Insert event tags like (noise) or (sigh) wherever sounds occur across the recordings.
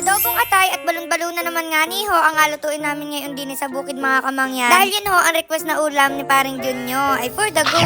Adobong atay at balon-balon na naman nga ni ho ang alutuin namin ngayon din sa bukid mga kamangyan. Dahil yun ho, ang request na ulam ni paring Junyo ay for the go.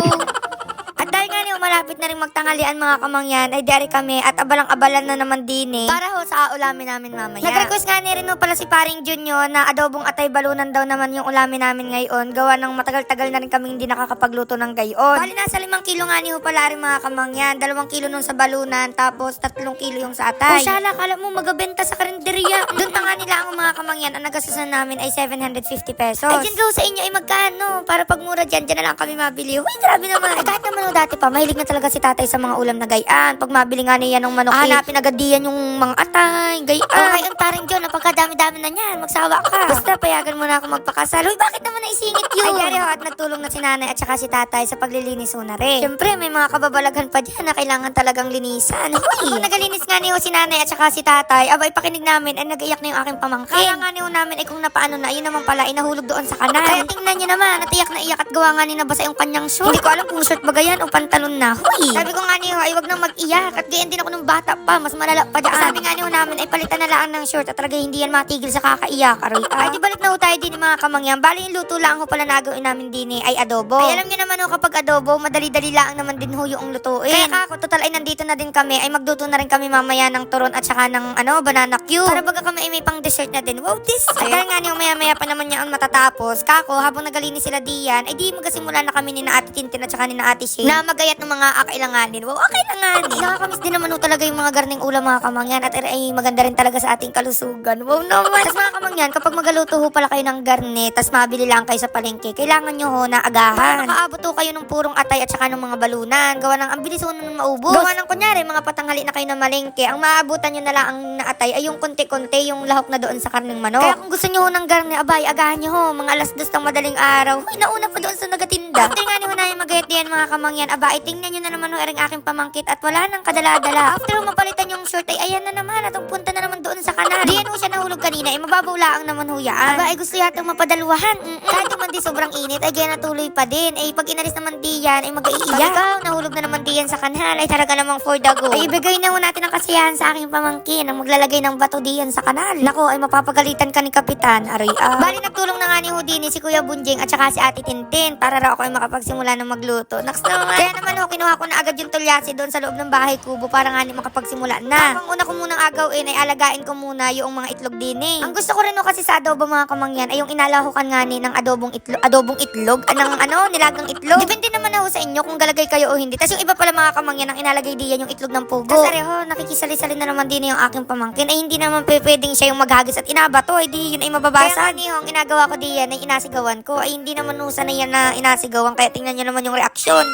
At dahil nga niyo malapit na rin magtanghalian mga kamangyan, ay diari kami at abalang-abalan na naman din eh. Para ho sa ulamin namin mamaya. Nag-request nga ni rin ho pala si paring Junyo na adobong atay balunan daw naman yung ulamin namin ngayon. Gawa ng matagal-tagal na rin kami hindi nakakapagluto ng gayon. Bali nasa limang kilo nga ni ho pala rin mga kamangyan. Dalawang kilo nung sa balunan, tapos tatlong kilo yung sa atay. O syala, kala mo magabenta sa karinderya. Doon pa nga nila ang mga kamangyan, ang nagasusan namin ay 750 pesos. Ay, dyan sa inyo ay magkano? Para pag mura dyan, dyan na lang kami mabili. Uy, grabe naman. Eh, kahit naman dati pa, mahilig na talaga si tatay sa mga ulam na gayaan. Pag mabili nga niya ng manok, eh, hanapin agad diyan yung mga atay, gayaan. Okay, ang taring dyan, napagkadami-dami na niyan. Magsawa ka. Basta payagan mo na ako magpakasal. Uy, bakit naman naisingit yun? Ay, gari ho, at nagtulong na si nanay at saka si tatay sa paglilinis ho na rin. Siyempre, may mga kababalaghan pa dyan na kailangan talagang linisan. Uy, kung nagalinis nga ni ho si nanay at saka si tatay, abay pakinig namin ay nag-iyak na yung aking pamangkin. Kaya nga ni ho namin ay kung napaano na, yun naman pala, inahulog doon sa kanal. Kaya tingnan niyo naman, natiyak na iyak at gawa nga ni nabasa yung kanyang short. Hindi ko alam kung short ba yan o pantalon na. Huy! Sabi ko nga ni ho, ay wag nang mag-iyak at gayan din ako nung bata pa, mas malala pa dyan. Sabi nga ni ho namin ay palitan na lang ng short at talaga hindi yan matigil sa kakaiyak. Aroy, ay di balik na ho tayo din mga kamangyan. Bali yung luto lang ho pala nagawin namin din eh, ay adobo. Ay alam niyo naman ho kapag adobo, madali-dali lang naman din ho yung lutuin. Kaya kako, total ay nandito na din kami, ay magduto na rin kami mamaya ng turon at saka ng ano, banana cue. Para baga kami ay may pang dessert na din. Wow, this! Dahil nga niyo maya-maya pa naman niya ang matatapos, kako, habang nagalinis sila diyan, ay di magasimula na kami ni na Ate Tintin at saka ni na Ate Shay na magayat ng mga akailanganin. Wow, akailanganin! Nakakamiss din naman talaga yung mga garning ulam mga kamangyan at ay maganda rin talaga sa ating kalusugan. Wow naman! Tapos mga kamangyan, kapag magaluto ho pala kayo ng garne, tas mabili lang kayo sa palengke, kailangan nyo ho na agahan. Makaabot ho kayo ng purong atay at saka ng mga balunan. Gawa ng ang bilis ho nun maubos. Gawa ng kunyari, mga patanghali na kayo na malengke, ang maabutan nyo na lang ang naatay ay yung konti-konti, yung lahok na doon sa karning manok. Kaya kung gusto nyo ho ng garne, abay, agahan nyo ho, mga alas dos ng madaling araw. Huy, nauna pa doon sa nagatinda. After nga ni ho na yung magayat diyan mga kamangyan, abay, tingnan nyo na naman ering aking pamangkit at wala nang kadala-dala. After ho mapalitan yung short, ay ayan na naman, atong punta na naman doon sa kanal. Diyan ho siya nahulog kanina, ay mababaw laang naman ho yaan. Aba, ay gusto yatang mapadalwahan. Mm-mm. Kahit yung man di sobrang init, ay gaya natuloy pa din. Ay pag inalis naman diyan, ay mag-iiyak. Nahulog na naman diyan sa kanal, ay talaga namang for the go. Ay ibigay na ho natin ang kasiyahan sa aking pamangkin, ang maglalagay ng bato diyan sa kanal. Nako, ay mapapagalitan ka ni Kapitan. Aray, ah. Bali, nagtulong na nga ni Houdini si Kuya Bunjing at saka si Ate Tintin para raw ako ay makapagsimula ng magluto. Next naman. Kaya naman ho, kinuha ko na agad yung tulyasi doon sa loob ng bahay kubo para nga ni makapagsimula na. Ang una ko munang agawin ay alagain ko muna yung mga itlog din eh. Ang gusto ko rin ho kasi sa adobo mga kamangyan ay yung inalahukan nga ni ng adobong itlog, adobong itlog, anong ano, nilagang itlog. Depende naman na ho sa inyo kung galagay kayo o hindi. Tapos yung iba pala mga kamangyan ang inalagay diyan yung itlog ng pugo. Tapos areho, nakikisali-sali na naman din yung aking pamangkin ay hindi naman pwedeng siya yung maghagis at inabato ay di yun ay mababasa. Kaya nga ang ginagawa ko diyan ay inasigawan ko ay hindi naman ho na yan na inasigawan kaya tingnan nyo naman yung reaksyon.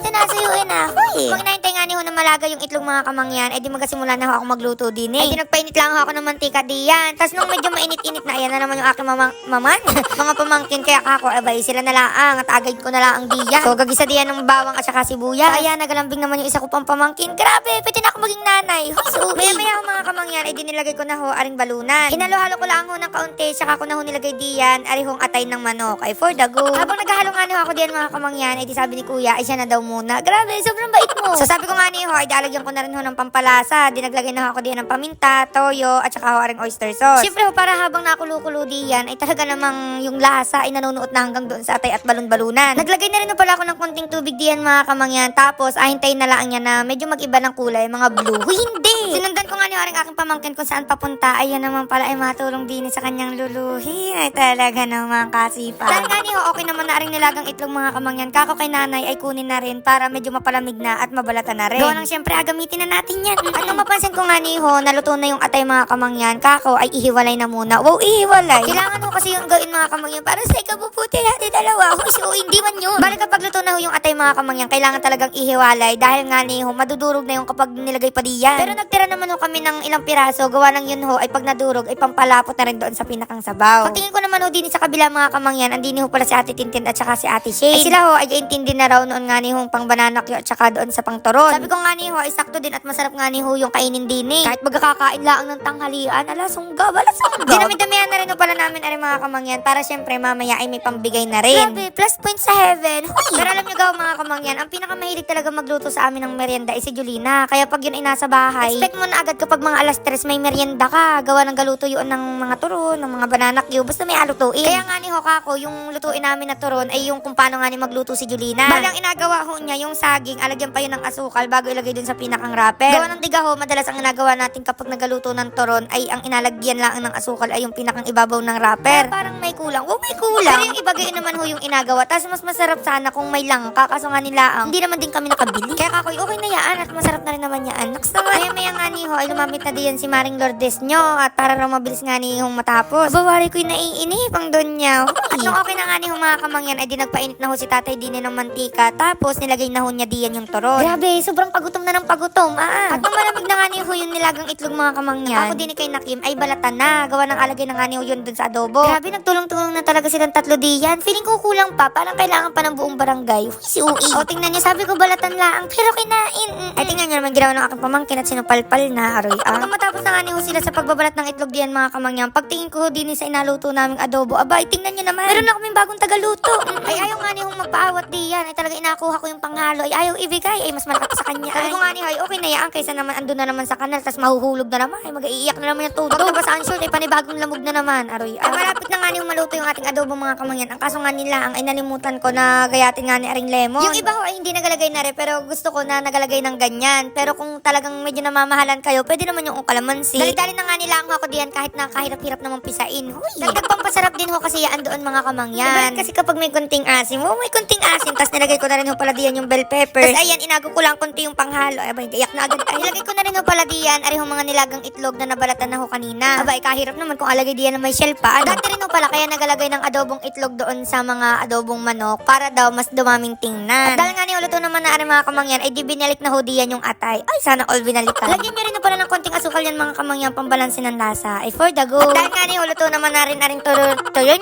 Sensitive niya. Ito nasuyuin na ako eh. Naintay nga ni ho na malaga yung itlog mga kamangyan, eh di magasimula na ho ako magluto din eh. Ay di nagpainit lang ho ako ng mantika diyan. Tapos nung medyo mainit-init na, ayan na naman yung aking mamang, maman. (laughs) mga pamangkin kaya ako, abay sila na lang at agad ko na lang ang diyan. So gagisa diyan ng bawang at saka sibuyas. Kaya nagalambing naman yung isa ko pang pamangkin. Grabe, pwede na ako maging nanay. So, maya maya ho mga kamangyan, eh di nilagay ko na ho aring balunan. Hinalo-halo ko lang ho ng kaunti, saka ko na ho nilagay diyan, arihong atay ng manok. Ay for the go. Habang naghahalo nga ho ako diyan mga kamangyan, eh di sabi ni kuya, ay siya na daw muna. Grabe, sobrang bait mo. So sabi ko nga ni ho, ay dalagyan ko na rin ho ng pampalasa. Dinaglagay na ho ako diyan ng paminta, toyo, at saka ho aring oyster sauce. Siyempre ho, para habang nakulo-kulo diyan, ay talaga namang yung lasa ay nanunuot na hanggang doon sa atay at balon-balunan. Naglagay na rin ho pala ako ng konting tubig diyan mga kamangyan. Tapos, ahintayin na lang niya na medyo mag-iba ng kulay, mga blue. (laughs) Huy, hindi! Sinundan ko nga ni aring aking pamangkin kung saan papunta. Ayan naman pala ay matulong din sa kanyang luluhin. Ay talaga naman kasipa. Dahil nga ni ho, okay naman na rin nilagang itlog mga kamangyan. Kako kay nanay ay kunin na rin para medyo mapalamig na at mabalata na rin. Gawa nang syempre agamitin na natin yan. At nung mapansin ko nga ni ho, naluto na yung atay mga kamangyan. Kako ay ihiwalay na muna. Wow, ihiwalay. Kailangan ho kasi yung gawin mga kamangyan para sa ikabubuti natin dalawa. Huy, so hindi man yun. Balik kapag luto na ho yung atay mga kamangyan, kailangan talagang ihiwalay dahil nga ni ho, madudurog na yung kapag nilagay pa diyan. Pero nagtira naman ho kami ng ilang piraso. Gawa ng yun ho, ay pag nadurog, ay pampalapot na rin doon sa pinakang sabaw. Pagtingin ko naman ho din sa kabila mga kamangyan, andini ho pala si Ate Tintin at saka si Ate Shay. Ay sila ho, ay intindi na raw noon nga ni ho pang banana cue at saka doon sa pang turon. Sabi ko nga ni ho, ay sakto din at masarap nga ni ho yung kainin din eh. Kahit magkakakain lang ng tanghalian, ala sungga, wala sungga. Dinami-damihan na rin pala namin ay mga kamangyan para syempre mamaya ay may pambigay na rin. Grabe, plus point sa heaven. Huy. Pero alam nyo gaw mga kamangyan, ang pinakamahilig talaga magluto sa amin ng merienda ay si Julina. Kaya pag yun ay nasa bahay, expect mo na agad kapag mga alas 3 may merienda ka. Gawa ng galuto yun ng mga turon, ng mga banana cue, basta may alutuin. Kaya nga ni Hokako, yung lutuin namin na turon ay yung kung paano nga ni magluto si Julina. Bali ang inagawa ho niya, yung saging, alagyan pa yun ng asukal bago ilagay dun sa pinakang wrapper. Gawa ng digaho, madalas ang ginagawa natin kapag nagaluto ng turon ay ang inalagyan lang ng asukal ay yung pinakang ibabaw ng wrapper. Kaya parang may kulang. Oh, may kulang. Pero yung iba gayon naman ho yung inagawa. Tapos mas masarap sana kung may langka. Kaso nga nila ang hindi naman din kami nakabili. Kaya kakoy, okay na yan at masarap na rin naman yan. Next naman, ay maya nga ni ho ay lumamit na diyan si Maring Lourdes nyo at para raw mabilis nga ni hong matapos. Bawari ko'y naiinip ang doon niya. Nung okay na nga ni ho mga kamangyan ay di nagpainit na ho si tatay din ng mantika tapos nilagay na ho niya diyan yung turon. Grabe, sobrang pagutom na ng pagutom. Ah. At nung malamig na nga ni ho yung nilagang itlog mga kamangyan, ako din ni kay Nakim ay balatan na. Gawa ng alagay na nga ni ho yun dun sa adobo. Grabe, nagtulong-tulong na talaga silang tatlo diyan. Feeling ko kulang pa. Parang kailangan pa ng buong barangay. Huy, si Ui. (laughs) O, tingnan niyo, sabi ko balatan lang. Pero kinain. Mm, Ay, tingnan niyo naman ginawa ng aking pamangkin at sinupalpal na. Aroy, ah. Nung matapos na nga ni sila sa pagbabalat ng itlog diyan mga kamangyan, pagtingin ko din sa inaluto naming adobo, abay, tingnan niyo naman. Meron na kaming bagong tagaluto. Ay, ayaw nga ni hong magpaawat diyan. Ay, talaga inakuha ko yung panghalo. Ay, ayaw ibigay. Ay, mas malaki sa kanya. Sabi ko nga ni Hoy, okay na yan. Kaysa naman andun na naman sa kanal, tas mahuhulog na naman. Ay, mag-iiyak na naman yung todo. Pag nabasaan short, ay panibagong lamog na naman. Aroy, ay, malapit na nga ni maluto yung ating adobo mga kamangyan. Ang kaso nga nila, ang inalimutan ko na gayatin nga ni Aring Lemon. Yung iba ho ay hindi nagalagay na rin, pero gusto ko na nagalagay ng ganyan. Pero kung talagang medyo namamahalan kayo, pwede naman yung kalamansi. Dali-dali na nga nila ang ako diyan kahit na kahirap-hirap naman pisain. Huy. Dagdag pang pasarap din ho kasi yan doon mga kamangyan. Diba, kasi kapag may kunting asim, oh, may kunting asim, tas nilagay ko na rin ho pala diyan yung bell pepper. Tas ayan, inago ko lang kunti yung panghalo. Ay, ba, gayak na agad. Ay, nilagay ko na rin ho pala diyan, ari ho mga nilagang itlog na nabalatan na ho kanina. Aba, ay, kahirap naman kung alagay diyan na may shell pa. Dati rin pala, kaya nagalagay ng adobong itlog doon sa mga adobong manok para daw mas dumaming tingnan. At dahil nga ni luto naman na mga kamangyan, ay di binalik na ho diyan yung atay. Ay, sana all binalikan. Lagyan niyo rin ho pala ng konting asukal yan mga kamangyan pambalansin ng lasa. Ay, for the go. At dahil nga ni luto naman na rin aring turon, turon,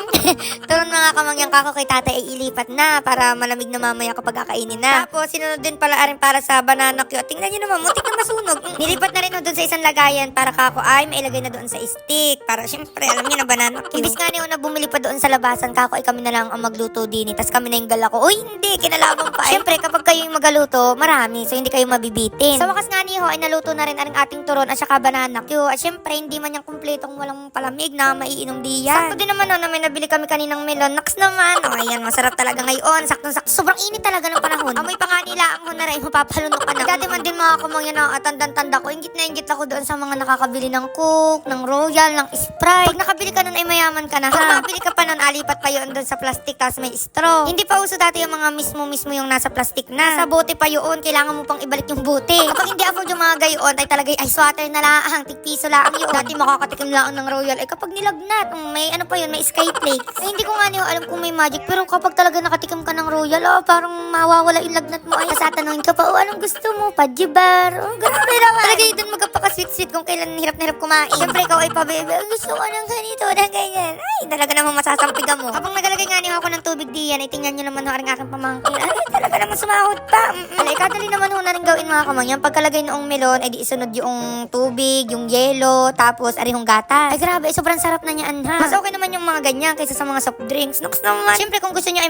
turon (laughs) mga kamangyan kako kay tatay ay ilipat na para malamig na mamaya kapag kakainin na. Tapos, sinunod din pala aring para sa banana cue. Tingnan niyo naman, muntik na masunog. Mm, (laughs) Nilipat na rin ho doon sa isang lagayan para kako ay mailagay na doon sa stick. Para syempre, alam niyo na banana cue. Imbis nga ni na bumili pa doon sa labasan, kako ay kami na lang ang magluto din. Tapos kami na yung gala ko. Uy, hindi, kinalabang pa. Syempre, kapag kayo yung magaluto, marami. So, hindi kayo mabibitin. Sa wakas nga ni ho, ay naluto na rin ang ating turon at saka banana cue. At syempre, hindi man yung kumpletong walang palamig na maiinom diyan. Sakto din naman no, na may nabili kami kaninang melon. Naks naman. O, ayan, masarap talaga ngayon. Saktong-sakto. Sobrang init talaga ng panahon. Amoy pa nga nila ang hunaray, mapapalunok ka na. Dati man din mga kumangyan na tandang-tanda ko. Ingit na ingit ako doon sa mga nakakabili ng Coke, ng Royal, ng Sprite. Pag nakabili ka nun ay mayaman ka na ha. Pag nakabili ka pa nun, alipat pa yun doon sa plastic tapos may straw. Hindi pa uso dati yung mga mismo-mismo yung nasa plastic na. Sa bote pa yun, kailangan mo pang ibalik yung bote. Kapag hindi afford yung mga gayon, ay talaga ay swatter na lang, tigpiso lang yun. Dati makakatikim lang ng Royal. Ay kapag nilagnat, may ano pa yun, may sky flakes. Ay, hindi ko nga niyo alam kung may magic, pero kapag talaga nakatikim ka ng Royal, oh, parang mawawala yung lagnat mo. Ay, tatanungin ka pa, oh, anong gusto mo? Pajibar? Oh, grabe naman. Talaga yun doon magkapaka-sweet-sweet kung kailan hirap na hirap kumain. Siyempre, ikaw ay pabebe, "Oh, gusto ko ng ganito, ng ganyan. Ay, talaga namang masasampigan mo. Habang nagalagay nga niyo ako ng tubig diyan, ay tingnan niyo naman ho ang aking pamangkin. Ay, talaga naman sumahod pa. Mm-mm. Alay, kadali naman ho na rin gawin mga kamangyan. Pagkalagay noong melon, ay di isunod yung tubig, yung yelo, tapos arihong gatas. Ay, grabe, sobrang sarap na niyan, ha? Mas okay naman yung mga ganyan kaysa sa mga soft drinks. Noks naman. Siyempre, kung gusto niyo ay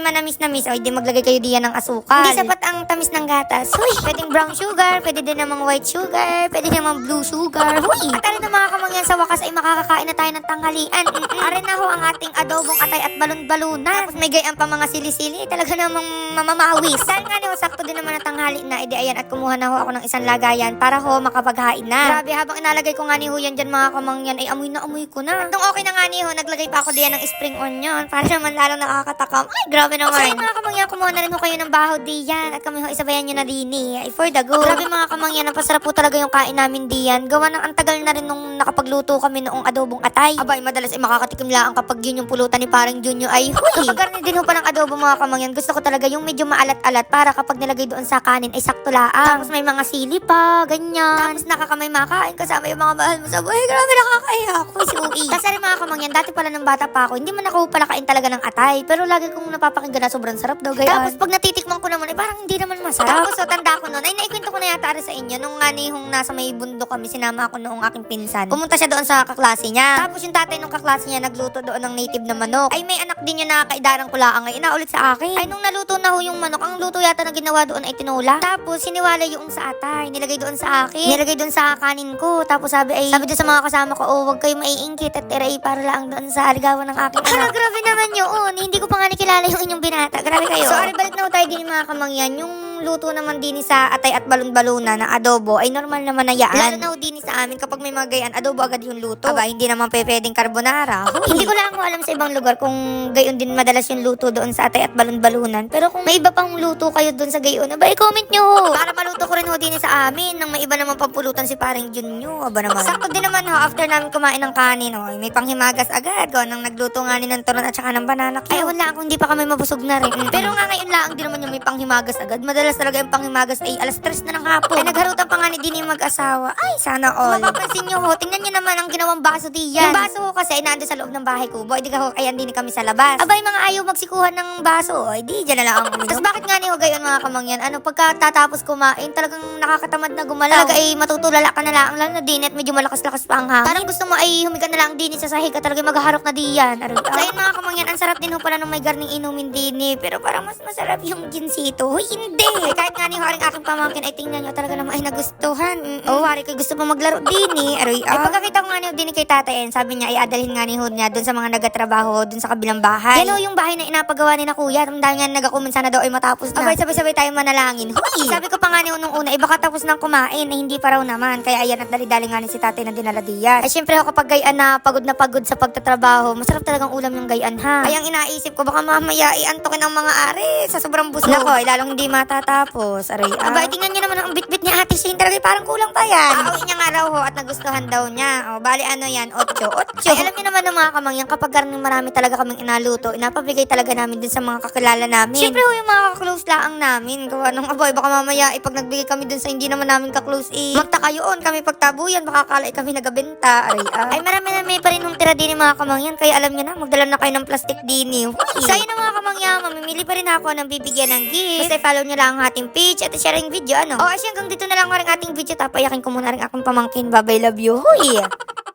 manamis-namis, ay di maglagay kayo diyan ng asukal. Hindi sapat ang tamis ng gatas. Huy, pwedeng brown sugar, pwede din namang white sugar, pwede namang blue sugar. Huy, at na mga kamangyan sa wakas ay makakakain na tayo ng tanghalian. Mm-mm. Arin na ho ang ating adobong atay at balon-baluna. Tapos may gayaan pa mga sili-sili. Talaga namang mamamawis. Dahil nga niyo, sakto din naman ang tanghali na. Edi ayan, at kumuha na ho ako ng isang lagayan para ho makapaghain na. Grabe, habang inalagay ko nga ni ho yan dyan mga kamangyan, ay amoy na amoy ko na. At nung okay na nga ni ho, naglagay pa ako diyan ng spring onion para naman lalong nakakatakam. Ay, grabe naman. So, mga kamangyan, kumuha na rin ho kayo ng baho diyan. At kami ho, isabayan nyo na din eh. Ay, for the go. Grabe mga kamangyan, ang pasarap po talaga yung kain namin diyan. Gawa ng antagal na rin nung nakapagluto kami noong adobong atay. Abay, madalas ay makakatikim lang kapag yun yung pulutan ni parang Junyo ay huy. Kapag din ho pa ng adobo mga kamangyan, gusto ko talaga yung medyo maalat-alat para kapag nilagay doon sa kanin ay sakto laang. Tapos may mga sili pa, ganyan. Tapos nakakamay makain kasama yung mga mahal mo sa buhay. Grabe nakakaya ako si. Tapos rin mga kamangyan, dati pala nung bata pa ako, hindi man ako pala kain talaga ng atay. Pero lagi kong napapakinggan na sobrang sarap daw gayaan. Tapos pag natitikman ko naman, eh parang hindi naman masarap. Tapos so tanda ko noon, ay naikwento ko na yata rin sa inyo, nung nga nihong nasa may bundok kami, sinama ako noong aking pinsan. Pumunta siya doon sa kaklase niya. Tapos yung tatay nung kaklase niya nagluto doon ng native na manok. Ay may anak din niya na kaidarang kulaang ay inaulit sa akin. Ay nung naluto na ho yung manok, ang luto yata na ginawa doon ay tinola. Tapos siniwala yung sa atay, nilagay doon sa akin. Nilagay doon sa kanin ko. Tapos sabi ay, sabi doon sa mga kasama ko, oh, wag kayo maiingkit at iray para lang doon sa aligawan ng aking anak. grabe naman yun. Hindi ko pa nga nakilala yung inyong binata. Grabe kayo. So, ari, balik na tayo din mga kamangyan. Yung luto naman din sa atay at balon-baluna na adobo ay normal naman na yan. Lalo na ho din sa amin kapag may mga gayan, adobo agad yung luto. Aba, hindi naman pe pwedeng carbonara. hindi ko lang ho alam sa ibang lugar kung gayon din madalas yung luto doon sa atay at balon-balunan. Pero kung may iba pang luto kayo doon sa gayon, aba, i-comment nyo ho. Para maluto ko rin ho din sa amin nang may iba naman pampulutan si paring Jun nyo. Aba naman. Sakto din naman ho, after namin kumain ng kanin, ho, may panghimagas agad. Go, nang nagluto nga ni ng turon at saka ng banana. Ay, wala kung hindi pa kami mabusog na rin. Pero nga ngayon lang din naman yung may panghimagas agad. Madalas talaga yung panghimagas ay alas 3 na ng hapon. Ay, nagharutan pa nga ni Dini mag-asawa. Ay, sana all. Mapapansin nyo ho, tingnan nyo naman ang ginawang baso diyan. Yung baso ho kasi ay nando sa loob ng bahay ko. Boy, di ka ho, kaya hindi kami sa labas. Abay, mga ayaw magsikuhan ng baso. Ay, di, dyan na lang ang. (laughs) Tapos bakit nga ni ho gayon mga kamangyan? Ano, pagka tatapos kumain, talagang nakakatamad na gumalaw. Talaga ay matutulala ka na lang. Lalo na din at medyo malakas-lakas pa ang hangin. Parang gusto mo ay humiga na lang din sa sahig ka talaga maghaharap na diyan. Aray, ayun mga kamangyan, ang sarap din ho pala nung may garning inumin din eh. Pero parang mas masarap yung ginsito. Huy, hindi. Kahit nga ni ho aring aking pamangkin ay tingnan nyo talaga naman ay nagustuhan. Mm -mm. Oh, hari ko gusto pa maglaro din eh. Aray, ay pagkakita ko nga ni din kay tatay, eh, sabi niya ay adalhin nga ni ho niya dun sa mga nagatrabaho dun sa kabilang bahay. Yan ho yung bahay na inapagawa ni na kuya. Dahil nga nagakumin sana daw ay matapos na. Abay, sabay-sabay tayo manalangin. Huy! Sabi ko pa nga ni nung una, ay baka tapos nang kumain, eh, hindi pa raw naman. Kaya ayan at dali-dali nga ni si tatay na dinala diyan. Ay syempre ako kapag gayaan na pagod na pagod sa pagtatrabaho, masarap talagang ulam yung gayaan ha. Ay ang inaisip ko, baka mamaya iantokin ang mga are sa sobrang busog. Nako, ay lalong hindi matatapos. Aray, ah. Abay, tingnan niyo naman ang bit-bit ni ate Shane. Talaga parang kulang pa yan. Aawin niya nga raw ho at nagustuhan daw niya. O, bali ano yan, otso, otso. Ay, alam niyo naman ng mga kamangyan, kapag karning marami talaga kaming inaluto, inapabigay talaga namin din sa mga kakilala namin. Siyempre ho, yung mga kaklose lang namin. Gawa nung aboy, baka mamaya, eh, pag nagbigay kami dun sa hindi naman namin kaklose, eh, magtaka yun, kami pagtabuyan, baka kalay kami nagabenta. Aray, ah. Ay, marami na may pa rin nung tira din yung mga kamangyan, kaya alam niyo na, magdala na kayo ng plastic din eh. So, yun ang mga kamangyan, mamimili pa rin ako ng bibigyan ng gift. Basta follow niyo lang ang ating page at share ang video, ano? O, asya, hanggang dito na lang ang ating video, tapayakin ko muna rin akong pamangkin. Bye-bye, love you. Huy! (laughs)